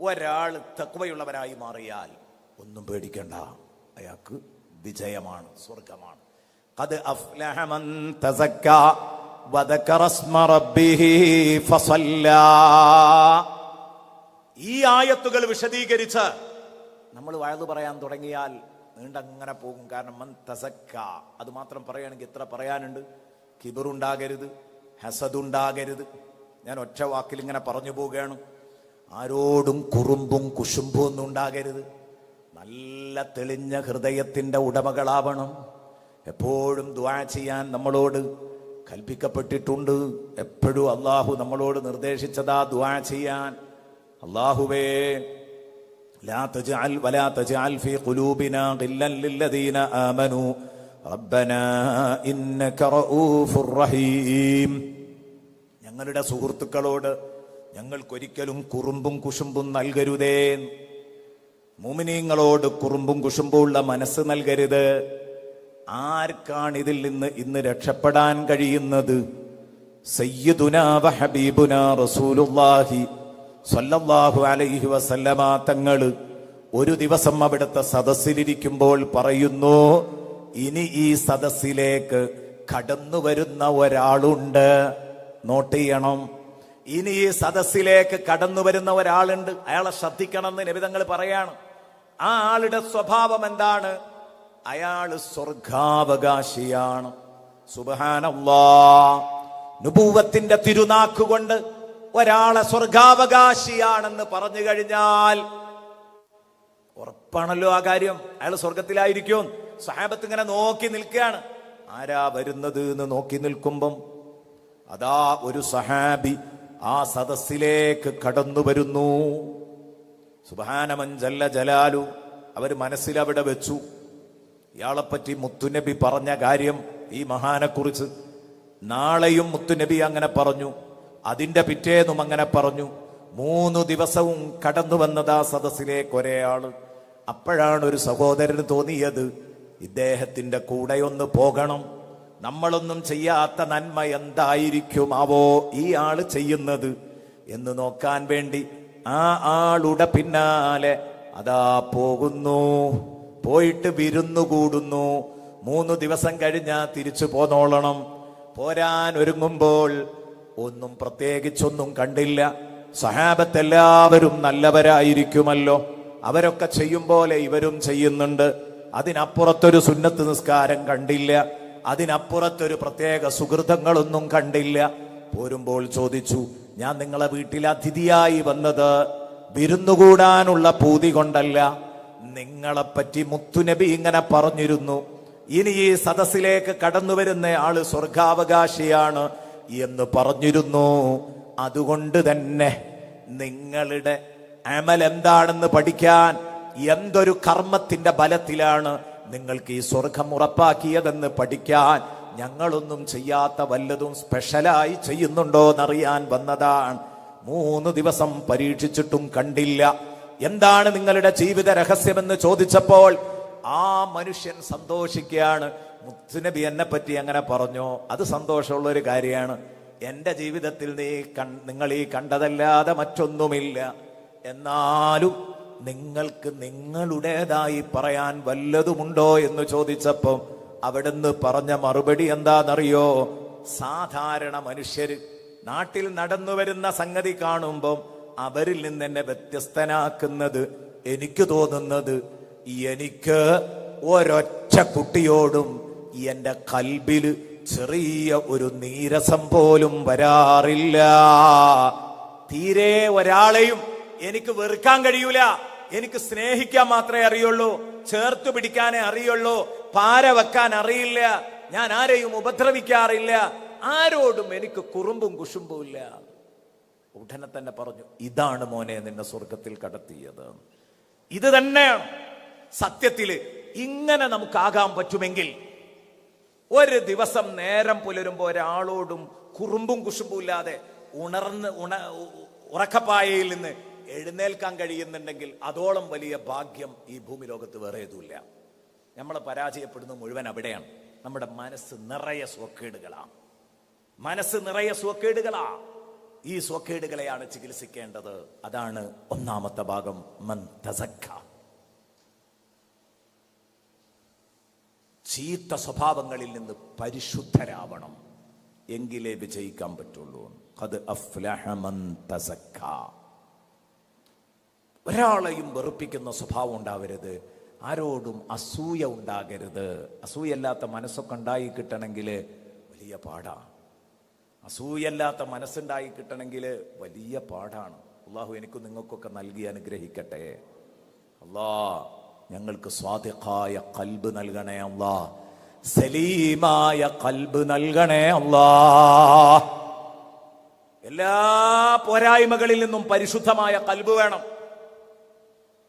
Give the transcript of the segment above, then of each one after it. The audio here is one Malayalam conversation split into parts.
ഒരാൾ തക്വയുള്ളവനായി മാറിയാൽ ഒന്നും പേടിക്കണ്ട. അയാൾക്ക് വിജയമാണ് സ്വർഗമാണ് അത് ഈ ആയത്തുകൾ വിശദീകരിച്ച് നമ്മൾ വഴുതു പറയാൻ തുടങ്ങിയാൽ നീണ്ടങ്ങനെ പോകും. കാരണം മൻ തസക്ക അത് മാത്രം പറയുകയാണെങ്കിൽ ഇത്ര പറയാനുണ്ട്. കിബിറുണ്ടാകരുത് ഹസദുണ്ടാകരുത്. ഞാൻ ഒറ്റ വാക്കിൽ ഇങ്ങനെ പറഞ്ഞു പോവുകയാണ്. ആരോടും കുറുമ്പും കുശുമ്പും ഒന്നും ഉണ്ടാകരുത് നല്ല തെളിഞ്ഞ ഹൃദയത്തിന്റെ ഉടമകളാവണം എപ്പോഴും ദ്വാ ചെയ്യാൻ നമ്മളോട് കൽപ്പിക്കപ്പെട്ടിട്ടുണ്ട് എപ്പോഴും അള്ളാഹു നമ്മളോട് നിർദ്ദേശിച്ചതാ ദ്വാ ചെയ്യാൻ അള്ളാഹുവേ لا تجعل ولا تجعل في قلوبنا غلا للذين آمنوا ربنا إنك رؤوف رحيم ഞങ്ങളുടെ സുഹൃത്തുക്കളോട് ഞങ്ങൾക്കൊരിക്കലും കുറുമ്പും കുശുമ്പും നൽകരുതേ. മുമിനീങ്ങളോട് കുറുമ്പും കുശുമ്പും ഉള്ള മനസ്സ് നൽകരുത്. ആർക്കാണ് ഇതിൽ നിന്ന് ഇന്ന് രക്ഷപ്പെടാൻ കഴിയുന്നത്? സയ്യിദുനാ വ ഹബീബുനാ റസൂലുള്ളാഹി സ്വല്ലല്ലാഹു അലൈഹി വസല്ലമ തങ്ങൾ ഒരു ദിവസം അവിടുത്തെ സദസ്സിലിരിക്കുമ്പോൾ പറയുന്നു ഇനി ഈ സദസ്സിലേക്ക് കടന്നു വരുന്ന ഒരാളുണ്ട്. നോട്ട് ചെയ്യണം. ഇനി ഈ സദസ്സിലേക്ക് കടന്നു വരുന്ന ഒരാളുണ്ട്. അയാളെ ശ്രദ്ധിക്കണം എന്ന് നബിതങ്ങൾ പറയാണ്. ആ ആളുടെ സ്വഭാവം എന്താണ്? അയാൾ സ്വർഗാവകാശിയാണ്. സുബാനുഭൂവത്തിന്റെ തിരുനാക്കുകൊണ്ട് ഒരാളെ സ്വർഗാവകാശിയാണെന്ന് പറഞ്ഞു കഴിഞ്ഞാൽ ഉറപ്പാണല്ലോ ആ കാര്യം. അയാൾ സ്വർഗത്തിലായിരിക്കും. സഹാബത്ത് ഇങ്ങനെ നോക്കി നിൽക്കുകയാണ്. ആരാ വരുന്നത് എന്ന് നോക്കി നിൽക്കുമ്പം അതാ ഒരു സഹാബി ആ സദസ്സിലേക്ക് കടന്നു വരുന്നു. സുബാനമഞ്ചല്ല ജലാലു അവർ മനസ്സിൽ അവിടെ വെച്ചു. ഇയാളെപ്പറ്റി മുത്തുനബി പറഞ്ഞ കാര്യം ഈ മഹാനെക്കുറിച്ച്. നാളെയും മുത്തുനബി അങ്ങനെ പറഞ്ഞു. അതിന്റെ പിറ്റേന്നും അങ്ങനെ പറഞ്ഞു. മൂന്ന് ദിവസവും കടന്നു വന്നത് ആ സദസ്സിലേക്ക് ഒരേ അപ്പോഴാണ് ഒരു സഹോദരന് തോന്നിയത് ഇദ്ദേഹത്തിന്റെ കൂടെ ഒന്ന് പോകണം. നമ്മളൊന്നും ചെയ്യാത്ത നന്മ എന്തായിരിക്കും ആവോ ഈ ആൾ ചെയ്യുന്നത് എന്ന് നോക്കാൻ വേണ്ടി ആ ആളുടെ പിന്നാലെ അതാ പോകുന്നു. പോയിട്ട് വിരുന്നു കൂടുന്നു. മൂന്ന് ദിവസം കഴിഞ്ഞാ തിരിച്ചു പോന്നോളണം. പോരാൻ ഒരുങ്ങുമ്പോൾ ഒന്നും പ്രത്യേകിച്ചൊന്നും കണ്ടില്ല. സഹാബത്തെല്ലാവരും നല്ലവരായിരിക്കുമല്ലോ. അവരൊക്കെ ചെയ്യും പോലെ ഇവരും ചെയ്യുന്നുണ്ട്. അതിനപ്പുറത്തൊരു സുന്നത്ത് നിസ്കാരം കണ്ടില്ല. അതിനപ്പുറത്തൊരു പ്രത്യേക സുഹൃതങ്ങളൊന്നും കണ്ടില്ല. പോരുമ്പോൾ ചോദിച്ചു ഞാൻ നിങ്ങളെ വീട്ടിൽ അതിഥിയായി വന്നത് വിരുന്നുകൂടാനുള്ള പൂതി കൊണ്ടല്ല. നിങ്ങളെപ്പറ്റി മുത്തുനബി ഇങ്ങനെ പറഞ്ഞിരുന്നു ഇനി ഈ സദസ്സിലേക്ക് കടന്നു വരുന്ന ആൾ സ്വർഗാവകാശിയാണ് എന്ന് പറഞ്ഞിരുന്നു. അതുകൊണ്ട് തന്നെ നിങ്ങളുടെ അമൽ എന്താണെന്ന് പഠിക്കാൻ എന്തൊരു കർമ്മത്തിന്റെ ബലത്തിലാണ് നിങ്ങൾക്ക് ഈ സ്വർഗം ഉറപ്പാക്കിയതെന്ന് പഠിക്കാൻ ഞങ്ങളൊന്നും ചെയ്യാത്ത വല്ലതും സ്പെഷ്യലായി ചെയ്യുന്നുണ്ടോ എന്നറിയാൻ വന്നതാണ്. മൂന്ന് ദിവസം പരീക്ഷിച്ചിട്ടും കണ്ടില്ല. എന്താണ് നിങ്ങളുടെ ജീവിത രഹസ്യമെന്ന് ചോദിച്ചപ്പോൾ ആ മനുഷ്യൻ സന്തോഷിക്കുകയാണ്. മുത്തുനബി എന്നെ പറ്റി അങ്ങനെ പറഞ്ഞു. അത് സന്തോഷമുള്ള ഒരു കാര്യമാണ്. എന്റെ ജീവിതത്തിൽ നീ നിങ്ങൾ ഈ കണ്ടതല്ലാതെ മറ്റൊന്നുമില്ല. എന്നാലും നിങ്ങൾക്ക് നിങ്ങളുടേതായി പറയാൻ വല്ലതുമുണ്ടോ എന്ന് ചോദിച്ചപ്പോൾ അവിടുന്ന് പറഞ്ഞ മറുപടി എന്താണെന്നറിയോ? സാധാരണ മനുഷ്യർ നാട്ടിൽ നടന്നു വരുന്ന സംഗതി കാണുമ്പം അവരിൽ നിന്ന് എന്നെ വ്യത്യസ്തനാക്കുന്നത് എനിക്ക് തോന്നുന്നത് എനിക്ക് ഒരൊറ്റ കുട്ടിയോടും എന്റെ കൽബിൽ ചെറിയ ഒരു നീരസം പോലും വരാറില്ല. തീരെ ഒരാളെയും എനിക്ക് വെറുക്കാൻ കഴിയൂല. എനിക്ക് സ്നേഹിക്കാൻ മാത്രമേ അറിയുള്ളൂ. ചേർത്ത് പിടിക്കാനേ അറിയുള്ളൂ. പാര വെക്കാൻ അറിയില്ല. ഞാൻ ആരെയും ഉപദ്രവിക്കാറില്ല. ആരോടും എനിക്ക് കുറുമ്പും കുശുമ്പും ഇല്ല. ഉടനെ തന്നെ പറഞ്ഞു ഇതാണ് മോനെ നിന്നെ സ്വർഗത്തിൽ കടത്തിയത്. ഇത് തന്നെയാണ് സത്യത്തിൽ ഇങ്ങനെ നമുക്കാകാൻ പറ്റുമെങ്കിൽ ഒരു ദിവസം നേരം പുലരുമ്പോ ഒരാളോടും കുറുമ്പും കുശുമ്പും ഇല്ലാതെ ഉണർന്ന് ഉണ ഉറക്കപ്പായയിൽ നിന്ന് എഴുന്നേൽക്കാൻ കഴിയുന്നുണ്ടെങ്കിൽ അതോളം വലിയ ഭാഗ്യം ഈ ഭൂമി ലോകത്ത് വേറെ ഏതുമില്ല. നമ്മൾ പരാജയപ്പെടുന്ന മുഴുവൻ അവിടെയാണ്. നമ്മുടെ മനസ്സ് നിറയെ സ്വക്കേടുകളാ മനസ്സ് നിറയെ സ്വക്കേടുകളാ ഈ സ്വക്കേടുകളെയാണ് ചികിത്സിക്കേണ്ടത്. അതാണ് ഒന്നാമത്തെ ഭാഗം. മന്ദസഖ ചീത്ത സ്വഭാവങ്ങളിൽ നിന്ന് പരിശുദ്ധരാവണം. എങ്കിലേ വിജയിക്കാൻ പറ്റുള്ളൂ. അത് അഫ്ലഹ മൻ തസക്ക ഒരാളെയും വെറുപ്പിക്കുന്ന സ്വഭാവം ഉണ്ടാവരുത്. ആരോടും അസൂയ ഉണ്ടാകരുത്. അസൂയല്ലാത്ത മനസ്സൊക്കെ ഉണ്ടായി കിട്ടണമെങ്കിൽ വലിയ പാടാണ് അസൂയല്ലാത്ത മനസ്സുണ്ടായി കിട്ടണമെങ്കിൽ വലിയ പാടാണ്. അള്ളാഹു എനിക്ക് നിങ്ങൾക്കൊക്കെ നൽകി അനുഗ്രഹിക്കട്ടെ. അള്ളാ ഞങ്ങൾക്ക് സ്വാദിഖായ കൽബ് നൽകണേ അള്ളാ. സലീമായ കൽബ് നൽകണേ അള്ളാ. എല്ലാ പോരായ്മകളിൽ നിന്നും പരിശുദ്ധമായ കൽബ് വേണം.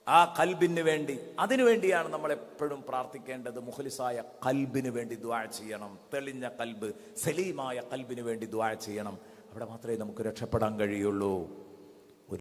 ആ കൽബിന് വേണ്ടി അതിനു വേണ്ടിയാണ് നമ്മൾ എപ്പോഴും പ്രാർത്ഥിക്കേണ്ടത്. മുഖലിസായ കൽബിന് വേണ്ടി ദ്വാഴ ചെയ്യണം. തെളിഞ്ഞ കൽബ് സലീമായ കൽബിന് വേണ്ടി ദ്വാഴ ചെയ്യണം. അവിടെ മാത്രമേ നമുക്ക് രക്ഷപ്പെടാൻ കഴിയുള്ളൂ.